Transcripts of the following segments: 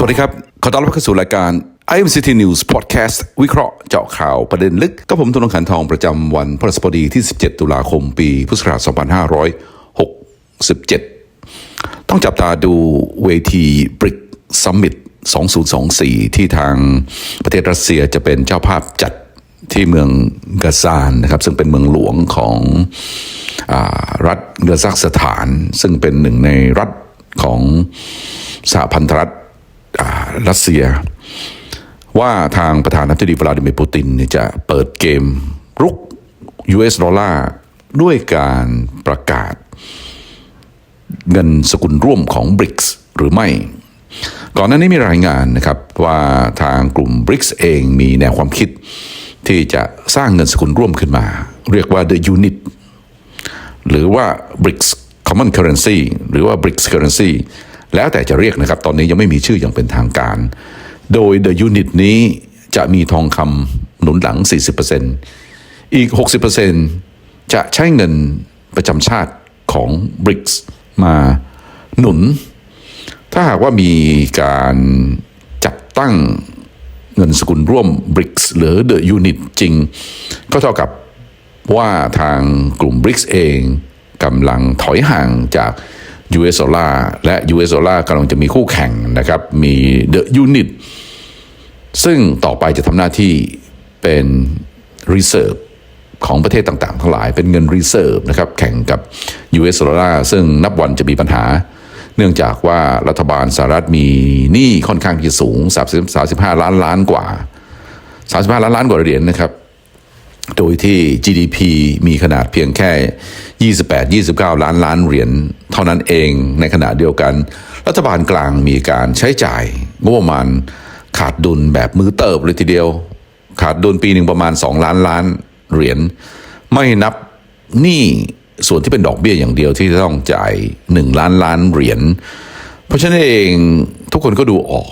สวัสดีครับ ขอต้อนรับเข้าสู่รายการ IMCT News Podcast วิเคราะห์เจาะข่าวประเด็นลึกกับผมตุลงขันทองประจำวันพฤหัสบดีที่ 17 ตุลาคมปีพุทธศักราช2567 ต้องจับตาดูเวที BRIC Summit 2024 ที่ทางประเทศรัสเซียจะเป็นเจ้าภาพจัดที่เมืองกาซานนะครับ ซึ่งเป็นเมืองหลวงของอรัฐเกซักสถาน ซึ่งเป็นหนึ่งในรัฐของสหพันธรัฐ รัสเซีย ว่าทางประธานาธิบดีวลาดิเมียร์ปูตินจะเปิดเกมรุก US ดอลลาร์ด้วยการประกาศ เงินสกุลร่วมของ b r i c หรือไม่ ก่อนหน้านี้มีรายงานนะครับว่าทางกลุ่ม b r i c เองมีแนวความคิด ที่จะสร้างเงินสกุลร่วมขึ้นมา เรียกว่า the unit หรือว่า BRICS Common Currency หรือว่า BRICS Currency แล้วแต่จะเรียกนะครับ ตอนนี้ยังไม่มีชื่ออย่างเป็นทางการ โดย the unit นี้จะมีทองคำหนุนหลัง 40%อีก 60%จะใช้เงินประจำชาติของ BRICS มาหนุน ถ้าหากว่ามีการจัดตั้งเงินสกุลร่วม BRICS หรือ The Unit จริง ก็เท่ากับว่าทางกลุ่ม BRICS เองกำลังถอยห่างจาก US ดอลลาและ US ดอลลากำลังจะมีคู่แข่งนะครับมี The Unit ซึ่งต่อไปจะทำหน้าที่เป็น Reserve ของประเทศต่างๆ ทั้งหลายเป็นเงิน Reserve นะครับแข่งกับ US ดอลลาซึ่งนับวันจะมีปัญหา เนื่องจากว่ารัฐบาลสหรัฐมีหนี้ค่อนข้างที่จะสูง30 35 ล้านล้านกว่า 35 ล้านล้านกว่าเหรียญนะครับ โดยที่ GDP มีขนาดเพียงแค่ 28 29 ล้านล้านเหรียญเท่านั้นเองในขณะเดียวกัน รัฐบาลกลางมีการใช้จ่ายงบประมาณขาดดุลแบบมือเติบเลยทีเดียว ขาดดุลปีหนึ่งประมาณ 2 ล้านล้านเหรียญไม่นับหนี้ส่วนที่เป็นดอกเบี้ยอย่างเดียวที่ต้องจ่าย 1 ล้านล้านเหรียญเพราะฉะนั้นเองทุกคนก็ดูออก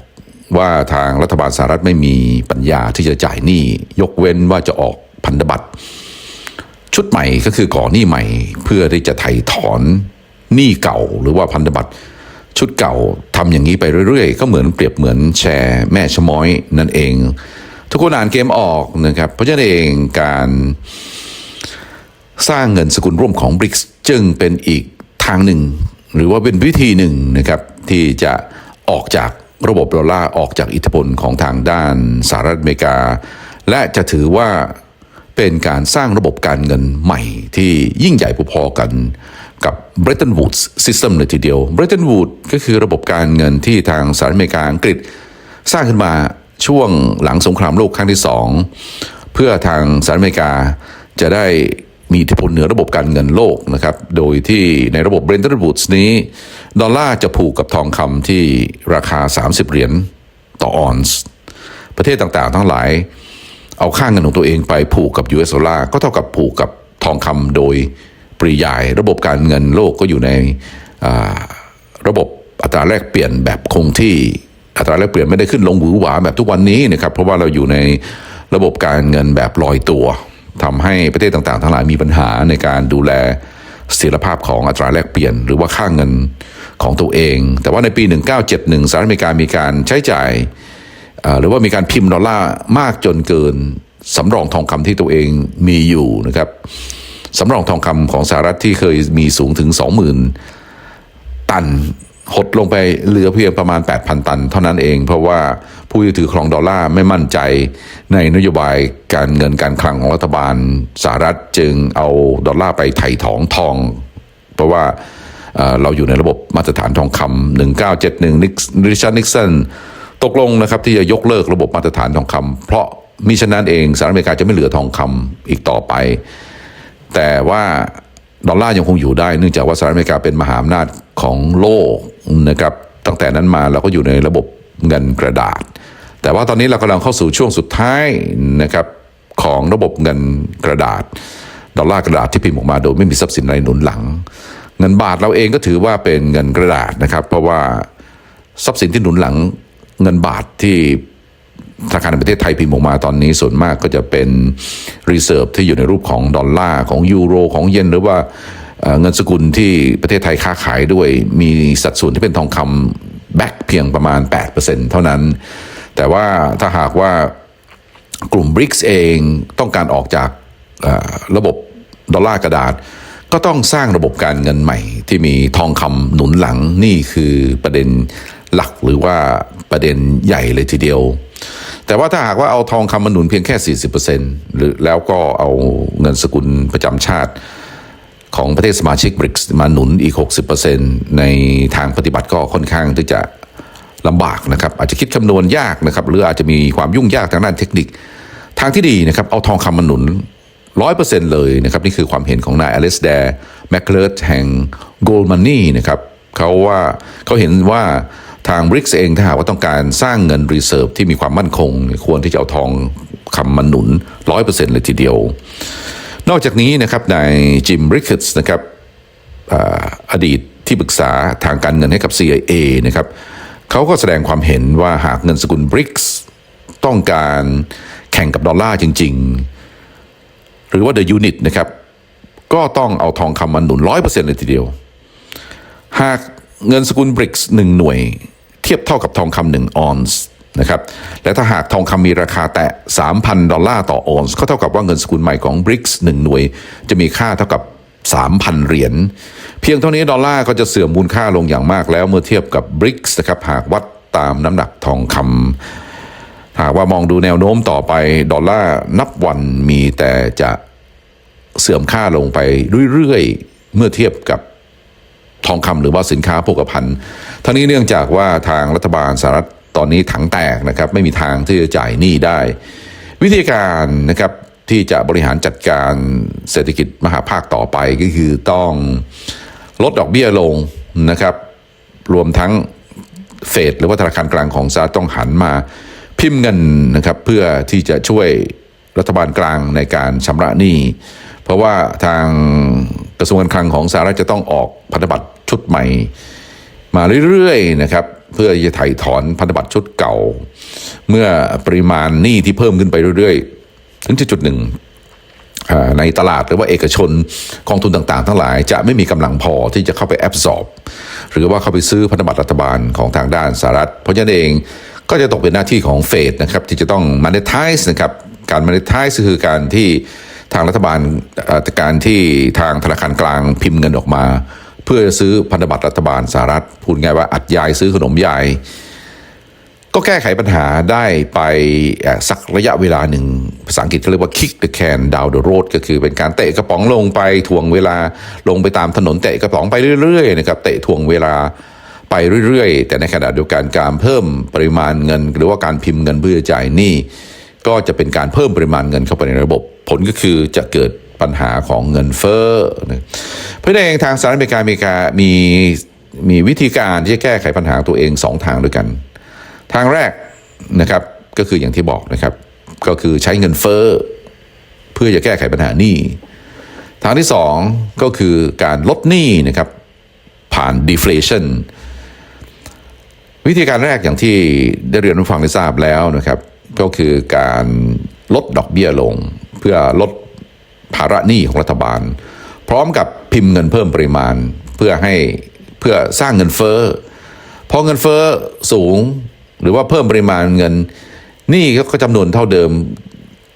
ว่าทางรัฐบาลสหรัฐไม่มีปัญญาที่จะจ่ายหนี้ยกเว้นว่าจะออกพันธบัตร ชุดใหม่ก็คือก่อหนี้ใหม่ เพื่อที่จะไถ่ถอนหนี้เก่าหรือว่าพันธบัตรชุดเก่าทำอย่างนี้ไปเรื่อยๆ ก็เหมือนเปรียบเหมือนแชร์แม่ชะม้อยนั่นเอง ทุกคนอ่านเกมออกนะครับ เพราะฉะนั้นเองการสร้างเงินสกุลร่วมของ BRICS จึงเป็นอีกทางหนึ่ง หรือว่าเป็นวิธีหนึ่งนะครับ ที่จะออกจากระบบดอลลาร์ออกจากอิทธิพลของทางด้านสหรัฐอเมริกา และจะถือว่า เป็นการสร้างระบบการเงินใหม่ที่ยิ่งใหญ่พอๆกันกับ Bretton Woods System เลยทีเดียว Bretton Woods ก็คือระบบการเงินที่ทางสหรัฐอเมริกาอังกฤษ สร้างขึ้นมาช่วงหลังสงครามโลกครั้งที่สองเพื่อทางสหรัฐอเมริกาจะได้มีอิทธิพลเหนือระบบการเงินโลกนะครับ โดยที่ในระบบ Bretton Woods นี้ ดอลลาร์จะผูกกับทองคำที่ราคา 30 เหรียญต่อออนซ์ ประเทศต่างๆ ทั้งหลาย เอาค่าเงินของตัวเองไปผูกกับ US ดอลลาร์ก็เท่ากับผูกกับทองคำโดยปริยาย ระบบการเงินโลกก็อยู่ในระบบอัตราแลกเปลี่ยนแบบคงที่อัตราแลกเปลี่ยนไม่ได้ขึ้นลงหวือหวาแบบทุกวันนี้นะครับเพราะว่าเราอยู่ในระบบการเงินแบบลอยตัวทำให้ประเทศต่างๆ ทั้งหลายมีปัญหาในการดูแลเสถียรภาพของอัตราแลกเปลี่ยน หรือว่าค่างเงินของตัวเอง แต่ว่าในปี 1971สหรัฐอเมริกามีการใช้จ่าย หรือว่ามีการพิมพ์ดอลลาร์มากจนเกินสำรองทองคำที่ตัวเองมีอยู่นะครับสำรองทองคำของสหรัฐที่เคยมีสูงถึง 20,000 ตัน หดลงไปเหลือเพียงประมาณ 8,000 ตัน เท่านั้นเอง เพราะว่าผู้ที่ถือครองดอลลาร์ไม่มั่นใจในนโยบายการเงินการคลังของรัฐบาลสหรัฐจึงเอาดอลลาร์ไปไถ่ถองทอง เพราะว่าเอ่อเราอยู่ในระบบมาตรฐานทองคำ1971นิกริชาร์ดนิกสัน ตกลงนะครับที่จะยกเลิกระบบมาตรฐานทองคำเพราะมิฉะนั้นเองสหรัฐอเมริกาจะไม่เหลือทองคำอีกต่อไป แต่ว่าดอลลาร์ยังคงอยู่ได้เนื่องจากว่าสหรัฐอเมริกาเป็นมหาอำนาจของโลกนะครับตั้งแต่นั้นมาเราก็อยู่ในระบบเงินกระดาษ แต่ว่าตอนนี้เรากำลังเข้าสู่ช่วงสุดท้ายนะครับของระบบเงินกระดาษ ดอลลาร์กระดาษที่พิมพ์ออกมาโดยไม่มีทรัพย์สินอะไรหนุนหลัง เงินบาทเราเองก็ถือว่าเป็นเงินกระดาษนะครับ เพราะว่าทรัพย์สินที่หนุนหลัง เงินบาทที่ธนาคารแห่งประเทศไทยพิมพ์ออกมาตอนนี้ส่วนมากก็จะเป็นรีเซิร์ฟที่อยู่ในรูปของดอลลาร์ของยูโรของเยนหรือว่าเงินสกุลที่ประเทศไทยค้าขายด้วย มีสัดส่วนที่เป็นทองคำ back เพียงประมาณ 8%เท่านั้น แต่ว่าถ้าหากว่ากลุ่ม BRICS เองต้องการออกจากระบบดอลลาร์กระดาษ ก็ต้องสร้างระบบการเงินใหม่ ที่มีทองคำหนุนหลังนี่คือประเด็นหลักหรือว่า ประเด็นใหญ่เลยทีเดียว แต่ว่าถ้าหากว่าเอาทองคำมาหนุนเพียงแค่ 40%หรือแล้วก็เอาเงินสกุลประจำชาติของประเทศสมาชิกบริกสมาหนุนอีก 60%ในทางปฏิบัติก็ค่อนข้างที่จะลำบากนะครับ อาจจะคิดคำนวณยากนะครับ หรืออาจจะมีความยุ่งยากทางด้านเทคนิค ทางที่ดีนะครับเอาทองคำมาหนุน100%เปอร์เซ็นต์เลยนะครับ นี่คือความเห็นของนายอเลสแดร์แมคเลอร์แห่ง Gold Money นะครับเขาว่าเขาเห็นว่า ทางบริกส์เองถ้าหากว่าต้องการสร้างเงินรีเซิร์ฟที่มีความมั่นคง ควรที่จะเอาทองคำมาหนุน 100%เลยทีเดียว นอกจากนี้นะครับนายจิมริค a ตส์นะครับออดีตที่ปรึกษาทางการเงินให้กับ CIA นะครับเขาก็แสดงความเห็นว่าหากเงินสกุล BRICS ต้องการแข่งกับดอลลาร์จริง ๆ หรือว่า The Unit นะครับก็ต้องเอาทองคำมาหนุน 100%เลยทีเดียว หากเงินสกุล BRICS หนึ่งหน่วย เทียบเท่ากับทองคำหนึ่งออนซ์นะครับและถ้าหากทองคำมีราคาแตะ 3,000 ดอลลาร์ต่อออนซ์ก็เท่ากับว่าเงินสกุลใหม่ของ BRICS หนึ่งหน่วย จะมีค่าเท่ากับ 3,000 เหรียญเพียงเท่านี้ดอลลาร์ก็จะเสื่อมมูลค่าลงอย่างมากแล้วเมื่อเทียบกับ BRICS นะครับหากวัดตามน้ำหนักทองคำหากว่ามองดูแนวโน้มต่อไป ดอลลาร์นับวันมีแต่จะเสื่อมค่าลงไปเรื่อยๆ เมื่อเทียบกับ ทองคำหรือว่าสินค้าโภคภัณฑ์ทั้งนี้เนื่องจากว่าทางรัฐบาลสหรัฐตอนนี้ถังแตกนะครับไม่มีทางที่จะจ่ายหนี้ได้ วิธีการนะครับที่จะบริหารจัดการเศรษฐกิจมหาภาคต่อไปก็คือต้องลดดอกเบี้ยลงนะครับ รวมทั้งเฟดหรือว่าธนาคารกลางของสหรัฐต้องหันมาพิมพ์เงินนะครับเพื่อที่จะช่วยรัฐบาลกลางในการชำระหนี้ เพราะว่าทางกระทรวงการคลังของสหรัฐจะต้องออกพันธบัตร ชุดใหม่ มาเรื่อยๆนะครับเพื่อจะถ่ายถอนพันธบัตรชุดเก่า เมื่อปริมาณหนี้ที่เพิ่มขึ้นไปเรื่อยๆถึงจุดหนึ่งในตลาดหรือว่าเอกชนกองทุนต่างๆ ทั้งหลายจะไม่มีกำลังพอที่จะเข้าไปแอบสอบ หรือว่าเข้าไปซื้อพันธบัตรรัฐบาลของทางด้านสหรัฐ เพราะฉะนั้นเองก็จะตกเป็นหน้าที่ของเฟดนะครับที่จะต้อง monetize นะครับการ monetize ก็คือการที่ทางรัฐบาลการที่ทางธนาคารกลางพิมพ์เงินออกมา เพื่อซื้อพันธบัตรรัฐบาลสหรัฐพูดง่ายว่าอัดยายซื้อขนมยาย ก็แก้ไขปัญหาได้ไปสักระยะเวลาหนึ่งภาษาอังกฤษเขาเรียกว่า kick the can down the road ก็คือเป็นการเตะกระป๋องลงไปถ่วงเวลาลงไปตามถนนเตะกระป๋องไปเรื่อยๆนะครับเตะถ่วงเวลาไปเรื่อยๆ แต่ในขณะเดียวกันการเพิ่มปริมาณเงิน หรือว่าการพิมพ์เงินเพื่อจ่ายหนี้ก็จะเป็นการเพิ่มปริมาณเงินเข้าไปในระบบ ผลก็คือจะเกิด ปัญหาของเงินเฟ้อเพราะฉะนั้นเองทางสหรัฐอเมริกาอเมริกามีมีวิธีการที่จะแก้ไขปัญหาตัวเองสองทางด้วยกัน ทางแรกนะครับก็คืออย่างที่บอกนะครับ ก็คือใช้เงินเฟ้อเพื่อจะแก้ไขปัญหานี้ทางที่สองก็คือการลดหนี้นะครับผ่าน deflation วิธีการแรกอย่างที่ได้เรียนให้ฟังได้ทราบแล้วนะครับ ก็คือการลดดอกเบี้ยลง เพื่อลด ภาระหนี้ของรัฐบาล พร้อมกับพิมพ์เงินเพิ่มปริมาณเพื่อให้เพื่อสร้างเงินเฟ้อพอเงินเฟ้อสูงหรือว่าเพิ่มปริมาณเงินหนี้ก็จำนวนเท่าเดิม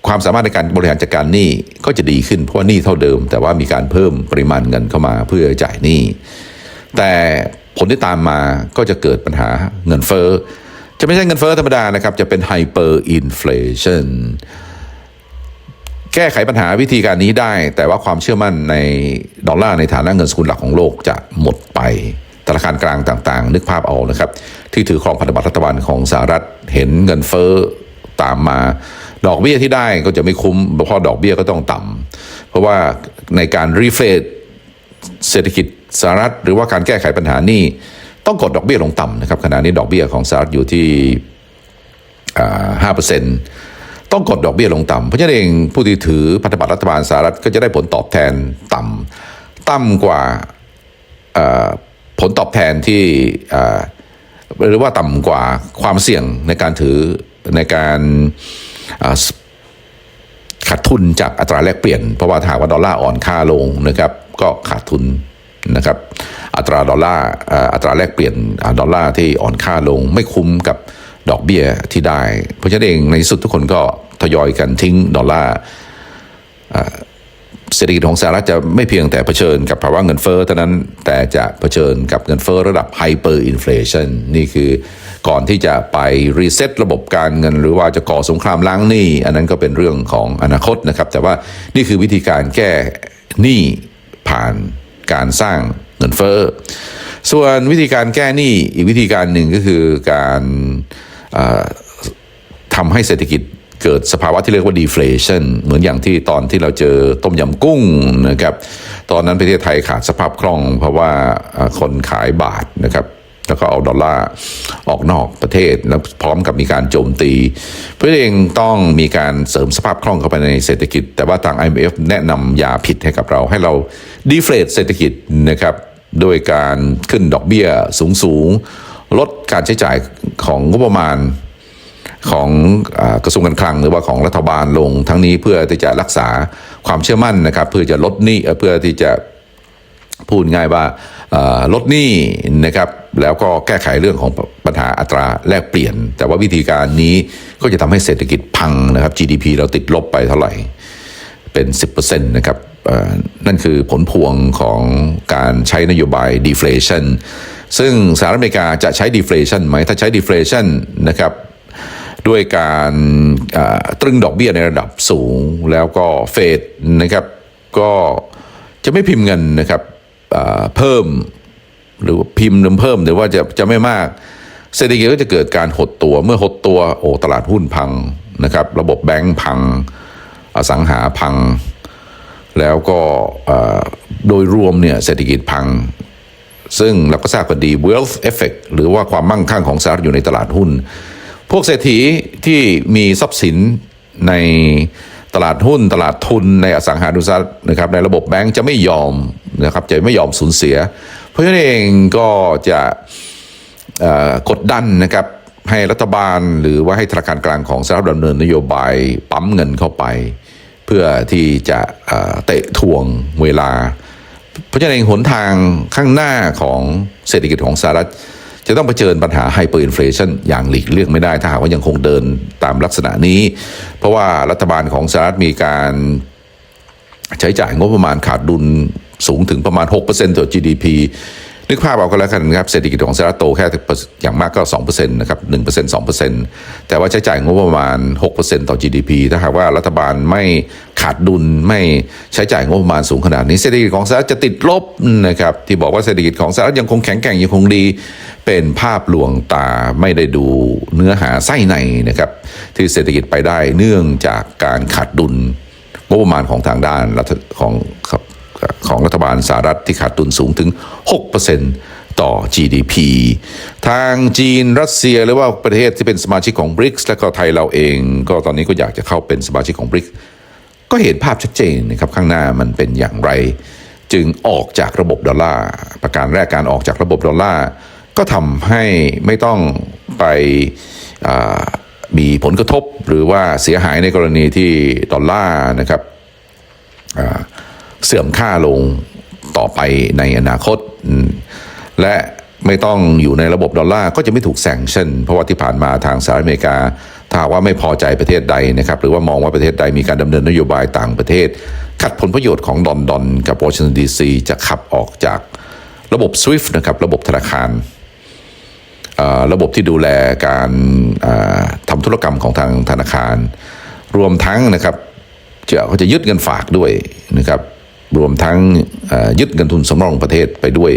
ความสามารถในการบริหารจัดการหนี้ก็จะดีขึ้นเพราะหนี้เท่าเดิม แต่ว่ามีการเพิ่มปริมาณเงินเข้ามาเพื่อจ่ายหนี้แต่ผลที่ตามมาก็จะเกิดปัญหาเงินเฟ้อจะไม่ใช่เงินเฟ้อธรรมดานะครับ จะเป็นไฮเปอร์อินฟลชัน แก้ไขปัญหาวิธีการนี้ได้ แต่ว่าความเชื่อมั่นในดอลลาร์ในฐานะเงินสกุลหลักของโลกจะหมดไปธนาคารกลางต่างๆ นึกภาพเอานะครับ ที่ถือครองพันธบัตรรัฐบาลของสหรัฐเห็นเงินเฟ้อตามมา ดอกเบี้ยที่ได้ก็จะไม่คุ้มเพราะดอกเบี้ยก็ต้องต่ำเพราะว่าในการรีเฟดเศรษฐกิจสหรัฐ หรือว่าการแก้ไขปัญหานี้ต้องกดดอกเบี้ยลงต่ำนะครับขณะนี้ดอกเบี้ยของสหรัฐอยู่ที่ห้าเปอร์เซ็นต์ ต้องกดดอกเบี้ยลงต่ำเพราะฉะนั้นเองผู้ที่ถือพันธบัตรรัฐบาลสหรัฐก็จะได้ผลตอบแทนต่ำต่ำกว่าผลตอบแทนที่หรือว่าต่ำกว่าความเสี่ยงในการถือในการขาดทุนจากอัตราแลกเปลี่ยน เพราะว่าถ้าหากว่าดอลลาร์อ่อนค่าลงนะครับก็ขาดทุนนะครับอัตราดอลลาร์อัตราแลกเปลี่ยนดอลลาร์ที่อ่อนค่าลงไม่คุ้มกับ ดอกเบี้ยที่ได้ เพราะฉะนั้นเองในสุดทุกคนก็ทยอยกันทิ้งดอลลาร์เศรษฐกิจของสหรัฐจะไม่เพียงแต่เผชิญกับภาวะเงินเฟ้อเท่านั้นแต่จะเผชิญกับเงินเฟ้อระดับไฮเปอร์อินฟลชันนี่คือก่อนที่จะไปรีเซ็ตระบบการเงิน หรือว่าจะก่อสงครามล้างหนี้ อันนั้นก็เป็นเรื่องของอนาคตนะครับ แต่ว่านี่คือวิธีการแก้หนี้ผ่านการสร้างเงินเฟ้อส่วนวิธีการแก้หนี้อีกวิธีการหนึ่งก็คือการ ทำให้เศรษฐกิจเกิดสภาวะที่เรียกว่า deflation เหมือนอย่างที่ตอนที่เราเจอต้มยำกุ้งนะครับตอนนั้นประเทศไทยขาดสภาพคล่อง เพราะว่าคนขายบาทนะครับแล้วก็เอาดอลลาร์ออกนอกประเทศแล้วพร้อมกับมีการโจมตี เพื่อเองต้องมีการเสริมสภาพคล่องเข้าไปในเศรษฐกิจ แต่ว่าทาง IMF แนะนำยาผิดให้กับเรา ให้เรา deflate เศรษฐกิจนะครับโดยการขึ้นดอกเบี้ยสูงๆ ลดการใช้จ่ายของงบประมาณของอกระทรวงการคลังหรือว่าของรัฐบาลลงทั้งนี้เพื่อที่จะรักษาความเชื่อมั่นนะครับ เพื่อจะลดหนี้เพื่อที่จะพูดง่ายว่าลดหนี้นะครับ แล้วก็แก้ไขเรื่องของปัญหาอัตราแลกเปลี่ยน แต่ว่าวิธีการนี้ก็จะทำให้เศรษฐกิจพังนะครับ GDP เราติดลบไปเท่าไหร่เป็น 10%นะครับนั่นคือผลพวงของการใช้นโยบาย deflation ซึ่งสหรัฐอเมริกาจะใช้ deflation ไหม ถ้าใช้ deflation นะครับด้วยการตรึงดอกเบี้ยในระดับสูงแล้วก็เฟดนะครับก็จะไม่พิมพ์เงินนะครับเพิ่มหรือว่าพิมพ์เพิ่มหรือว่าจะจะไม่มาก เศรษฐกิจก็จะเกิดการหดตัวเมื่อหดตัวโอ้ตลาดหุ้นพังนะครับ ระบบแบงก์พัง อสังหาพัง แล้วก็โดยรวมเนี่ยเศรษฐกิจพัง ซึ่งเราก็ทราบกันดี wealth effect หรือว่าความมั่งคั่งของสหรัฐอยู่ในตลาดหุ้น พวกเศรษฐีที่มีทรัพย์สินในตลาดหุ้น ตลาดทุนในอสังหาริมทรัพย์นะครับในระบบแบงก์จะไม่ยอมนะครับจะไม่ยอมสูญเสีย เพราะฉะนั้นเองก็จะกดดันนะครับให้รัฐบาลหรือว่าให้ธนาคารกลางของสหรัฐดำเนินนโยบายปั๊มเงินเข้าไป เพื่อที่จะเตะทวงเวลา เพราะฉะนั้นหนทางข้างหน้าของเศรษฐกิจของสหรัฐ จะต้องเผชิญปัญหาไฮเปอร์อินฟลชันอย่างหลีกเลี่ยงไม่ได้ถ้าหากว่ายังคงเดินตามลักษณะนี้ เพราะว่ารัฐบาลของสหรัฐมีการใช้จ่ายงบประมาณขาดดุลสูงถึงประมาณ 6%ต่อ GDP นึกภาพเอาก็แล้วกันนะครับเศรษฐกิจของสหรัฐโตแค่อย่างมากก็2%นะครับ1% 2%แต่ว่าใช้จ่ายงบประมาณ 6%ต่อ GDP ถ้าหากว่ารัฐบาลไม่ขาดดุลไม่ใช้จ่ายงบประมาณสูงขนาดนี้เศรษฐกิจของสหรัฐจะติดลบนะครับที่บอกว่าเศรษฐกิจของสหรัฐยังคงแข็งแกร่งยังคงดี เป็นภาพลวงตาไม่ได้ดูเนื้อหาไส้ในนะครับที่เศรษฐกิจไปได้เนื่องจากการขาดดุลงบประมาณของทางด้านของ ของรัฐบาลสหรัฐที่ขาดดุลสูงถึง 6%ต่อ GDP ทางจีนรัสเซียหรือว่าประเทศที่เป็นสมาชิกของ BRICS และก็ไทยเราเอง ก็ตอนนี้ก็อยากจะเข้าเป็นสมาชิกของ BRICS ก็เห็นภาพชัดเจนนะครับข้างหน้ามันเป็นอย่างไร จึงออกจากระบบดอลลาร์ประการแรกการออกจากระบบดอลลาร์ก็ทำให้ไม่ต้องไปมีผลกระทบหรือว่าเสียหายในกรณีที่ดอลลาร์นะครับ เสื่อมค่าลงต่อไปในอนาคต และไม่ต้องอยู่ในระบบดอลลาร์ก็จะไม่ถูกแซงชั่นเพราะว่าที่ผ่านมาทางสหรัฐอเมริกา ถ้าว่าไม่พอใจประเทศใดนะครับ หรือว่ามองว่าประเทศใดมีการดำเนินนโยบายต่างประเทศ ขัดผลประโยชน์ของลอนดอนกับวอชิงตันดีซีจะขับออกจากระบบ SWIFT นะครับระบบธนาคาร ระบบที่ดูแลการทำธุรกรรมของทางธนาคาร รวมทั้งนะครับจะเขาจะยึดเงินฝากด้วยนะครับ รวมทั้งยึดเงินทุนสำรองประเทศไปด้วย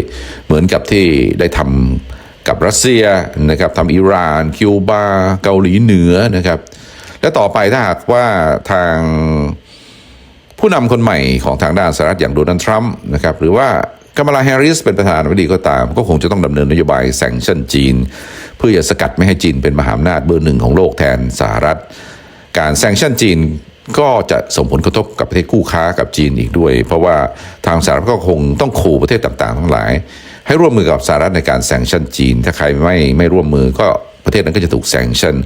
เหมือนกับที่ได้ทำกับรัสเซียนะครับทำอิหร่าน คิวบา เกาหลีเหนือนะครับ และต่อไปถ้าหากว่าทางผู้นำคนใหม่ของทางด้านสหรัฐอย่างโดนัลด์ทรัมป์นะครับหรือว่ากามาลาแฮร์ริสเป็นประธานาธิบดีก็ตาม ก็คงจะต้องดำเนินนโยบายแซงชั่นจีน เพื่อจะสกัดไม่ให้จีนเป็นมหาอำนาจเบอร์หนึ่งของโลกแทนสหรัฐ การแซงชั่นจีน ก็จะส่งผลกระทบกับประเทศคู่ค้ากับจีนอีกด้วย เพราะว่าทางสหรัฐก็คงต้องขู่ประเทศต่างๆ ทั้งหลาย ให้ร่วมมือกับสหรัฐในการแซงชั่นจีน ถ้าใครไม่ไม่ร่วมมือก็ประเทศนั้นก็จะถูกแซงชั่น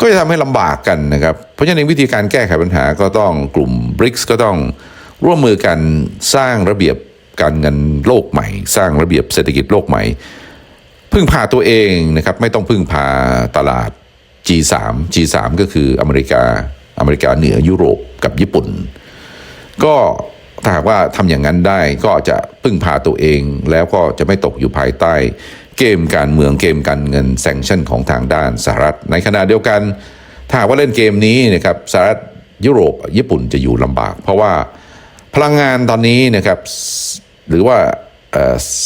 ก็จะทำให้ลำบากกันนะครับ เพราะฉะนั้นวิธีการแก้ไขปัญหาก็ต้องกลุ่ม BRICS ก็ต้องร่วมมือกันสร้างระเบียบการเงินโลกใหม่ สร้างระเบียบเศรษฐกิจโลกใหม่ พึ่งพาตัวเองนะครับไม่ต้องพึ่งพาตลาด G3 G3 ก็คืออเมริกา อเมริกาเหนือยุโรปกับญี่ปุ่น ก็ถ้าหากว่าทำอย่างนั้นได้ก็จะพึ่งพาตัวเองแล้วก็จะไม่ตกอยู่ภายใต้ เกมการเมืองเกมการเงินแซงชั่นของทางด้านสหรัฐ ในขณะเดียวกัน ถ้าว่าเล่นเกมนี้นะครับสหรัฐยุโรปญี่ปุ่นจะอยู่ลำบาก เพราะว่าพลังงานตอนนี้นะครับหรือว่า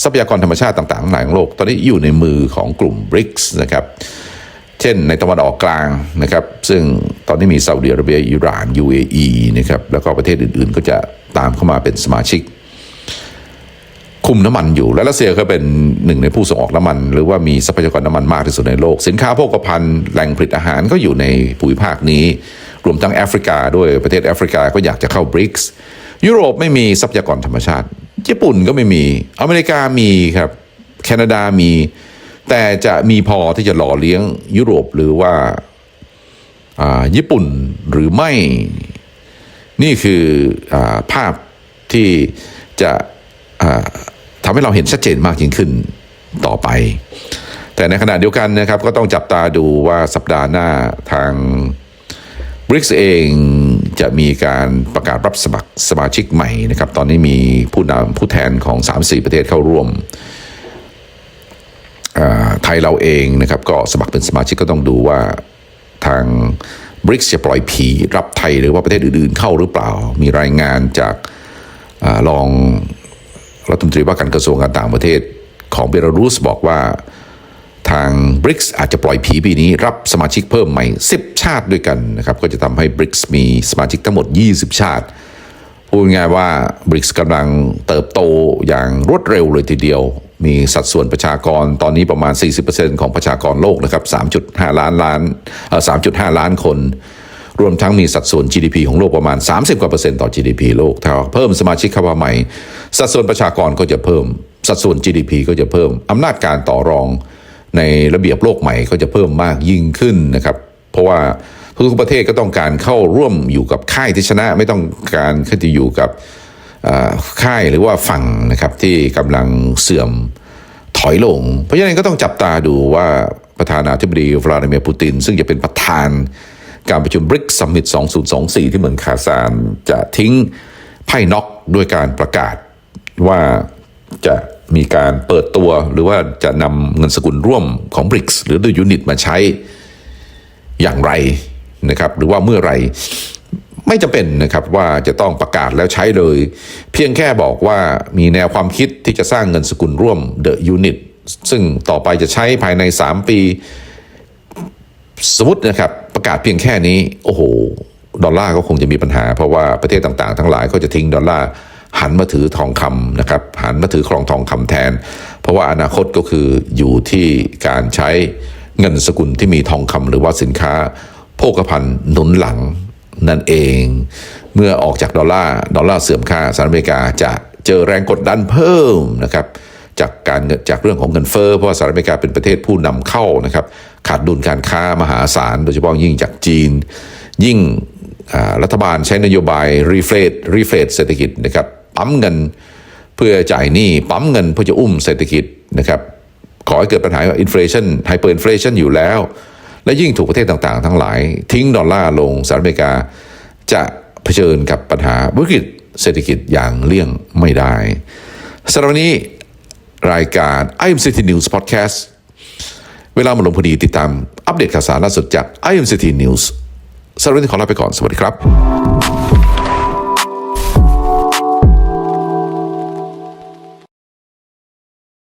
ทรัพยากรธรรมชาติต่างๆหลายของโลก ตอนนี้อยู่ในมือของกลุ่ม BRICS นะครับ ช่นในตะวันออกกลางนะครับ ซึ่งตอนนี้มีซาอุดิอาระเบียอิหร่าน UAE นะครับแล้วก็ประเทศอื่นๆ ก็จะตามเข้ามาเป็นสมาชิก คุมน้ำมันอยู่ และรัสเซียก็เป็นหนึ่งในผู้ส่งออกน้ำมัน หรือว่ามีทรัพยากรน้ำมันมากที่สุดในโลก สินค้าโภคภัณฑ์แหล่งผลิตอาหารก็อยู่ในภูมิภาคนี้ รวมทั้งแอฟริกาด้วยประเทศแอฟริกาก็อยากจะเข้าบริกส์ยุโรปไม่มีทรัพยากรธรรมชาติ ญี่ปุ่นก็ไม่มีอเมริกามีครับแคนาดามี แต่จะมีพอที่จะหล่อเลี้ยงยุโรปหรือว่าญี่ปุ่นหรือไม่นี่คืออภาพที่จะทำให้เราเห็นชัดเจนมากยิ่งขึ้นต่อไป แต่ในขณะเดียวกันนะครับ ก็ต้องจับตาดูว่าสัปดาห์หน้าทางบริกส์เองจะมีการประกาศรับสมัครสมาชิกใหม่นะครับ ตอนนี้มีผู้นำผู้แทนของ 3-4 ประเทศเข้าร่วม ไทยเราเองนะครับก็สมัครเป็นสมาชิกก็ต้องดูว่าทางบริกจะปล่อยผีรับไทยหรือว่าประเทศอื่นๆเข้าหรือเปล่า มีรายงานจากรองรัฐมนตรีว่าการกระทรวงการต่างประเทศของเบลารุสบอกว่าทางบริกอาจจะปล่อยผีปีนี้รับสมาชิกเพิ่มใหม่ 10 ชาติด้วยกันนะครับก็จะทำให้บริกมีสมาชิกทั้งหมด 20 ชาติ พูดง่ายว่าบริกส์กำลังเติบโตอย่างรวดเร็วเลยทีเดียว มีสัดส่วนประชากรตอนนี้ประมาณ 40%ของประชากรโลกนะครับ 3.5 ล้านล้านเอ่อ3.5 ล้านคน รวมทั้งมีสัดส่วน GDP ของโลกประมาณ 30กว่าเปอร์เซ็นต์ต่อ GDP โลกถ้าเพิ่มสมาชิกเข้ามาใหม่ สัดส่วนประชากรก็จะเพิ่ม สัดส่วน GDP ก็จะเพิ่มอำนาจการต่อรองในระเบียบโลกใหม่ก็จะเพิ่มมากยิ่งขึ้นนะครับ เพราะว่าทุกประเทศก็ต้องการเข้าร่วมอยู่กับค่ายที่ชนะไม่ต้องการที่จะอยู่กับ ค่ายหรือว่าฝั่งนะครับที่กำลังเสื่อมถอยลง เพราะฉะนั้นก็ต้องจับตาดูว่าประธานาธิบดีวลาดิเมียร์ปูติน ซึ่งจะเป็นประธานการประชุมบริกซัมมิต2024 ที่เมืองคาซานจะทิ้งไพ่น็อกด้วยการประกาศว่าจะมีการเปิดตัวหรือว่าจะนำเงินสกุลร่วมของ BRICS หรือด้วยยูนิตมาใช้อย่างไรนะครับ หรือว่าเมื่อไหร ไม่จำเป็นนะครับว่าจะต้องประกาศแล้วใช้เลย เพียงแค่บอกว่ามีแนวความคิดที่จะสร้างเงินสกุลร่วม The Unit ซึ่งต่อไปจะใช้ภายใน 3 ปี สมมตินะครับประกาศเพียงแค่นี้ โอ้โห ดอลลาร์ก็คงจะมีปัญหา เพราะว่าประเทศต่างๆ ทั้งหลายก็จะทิ้งดอลลาร์หันมาถือทองคำนะครับหันมาถือครองทองคำแทน เพราะว่าอนาคตก็คืออยู่ที่การใช้เงินสกุลที่มีทองคำหรือว่าสินค้าโภคภัณฑ์หนุนหลัง นั่นเอง เมื่อออกจากดอลลาร์ดอลลาร์เสื่อมค่าสหรัฐอเมริกาจะเจอแรงกดดันเพิ่มนะครับจากการจากเรื่องของเงินเฟ้อเพราะสหรัฐอเมริกาเป็นประเทศผู้นำเข้านะครับขาดดุลการค้ามหาศาล โดยเฉพาะยิ่งจากจีน ยิ่งรัฐบาลใช้นโยบายรีเฟดรีเฟดเศรษฐกิจนะครับปั๊มเงินเพื่อจ่ายหนี้ปั๊มเงินเพื่อจะอุ้มเศรษฐกิจนะครับขอให้เกิดปัญหาอินฟลชันไฮเปอร์อินฟลชันอยู่แล้ว และยิ่งถูกประเทศต่างๆ ทั้งหลาย ทิ้งดอลลาร์ลงสหรัฐอเมริกา จะเผชิญกับปัญหาวิกฤตเศรษฐกิจอย่างเลี่ยงไม่ได้สำหรับวันนี้รายการ IMCT News Podcast เวลามาลงพอดีติดตามอัปเดตข่าวสารล่าสุดจาก IMCT News สำหรับวันนี้ขอลาไปก่อน สวัสดีครับ